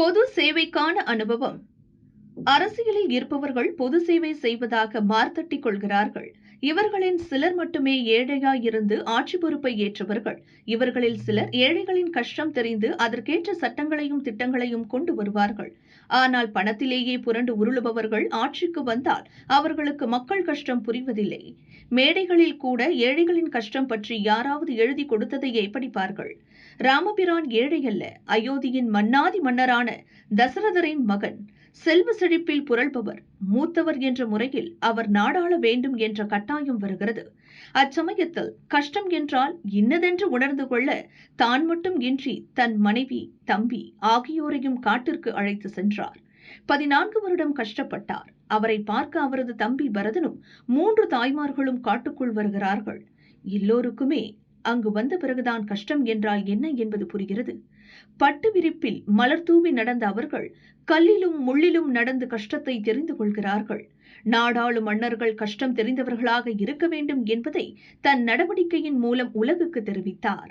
பொது சேவைக்கான அனுபவம். அரசியலில் இருப்பவர்கள் பொது சேவை செய்வதாக மார்த்தட்டிக் கொள்கிறார்கள். இவர்களின் சிலர் மட்டுமே ஏழையாயிருந்து ஆட்சி பொறுப்பை ஏற்றவர்கள். இவர்களில் சிலர் ஏழைகளின் கஷ்டம் தெரிந்து அதற்கேற்ற சட்டங்களையும் திட்டங்களையும் கொண்டு வருவார்கள். ஆனால் பணத்திலேயே புரண்டு உருளுபவர்கள் ஆட்சிக்கு வந்தால் அவர்களுக்கு மக்கள் கஷ்டம் புரிவதில்லை. மேடைகளில் கூட ஏழைகளின் கஷ்டம் பற்றி யாராவது எழுதி கொடுத்ததையே படிப்பார்கள் ராமபிரான் ஏழை அல்ல அயோத்தியின் மன்னாதி மன்னரான தசரதரின் மகன். செல்வ செழிப்பில் புரள்பவர் மூத்தவர் என்ற முறையில் அவர் நாடாள வேண்டும் என்ற கட்டாயம் வருகிறது. அச்சமயத்தில் கஷ்டம் என்றால் இன்னதென்று உணர்ந்து கொள்ள தான் மட்டும் இன்றி தன் மனைவி தம்பி ஆகியோரையும் காட்டிற்கு அழைத்து சென்றார். பதினான்கு வருடம் கஷ்டப்பட்டார். அவரை பார்க்க அவரது தம்பி பரதனும் மூன்று தாய்மார்களும் காட்டுக்குள் வருகிறார்கள். எல்லோருக்குமே அங்கு வந்த பிறகுதான் கஷ்டம் என்றால் என்ன என்பது புரிகிறது. பட்டு விரிப்பில் மலர் தூவி நடந்த அவர்கள் கல்லிலும் முள்ளிலும் நடந்து கஷ்டத்தை தெரிந்து கொள்கிறார்கள். நாடாளும் மன்னர்கள் கஷ்டம் தெரிந்தவர்களாக இருக்க வேண்டும் என்பதை தன் நடவடிக்கையின் மூலம் உலகுக்கு தெரிவித்தார்.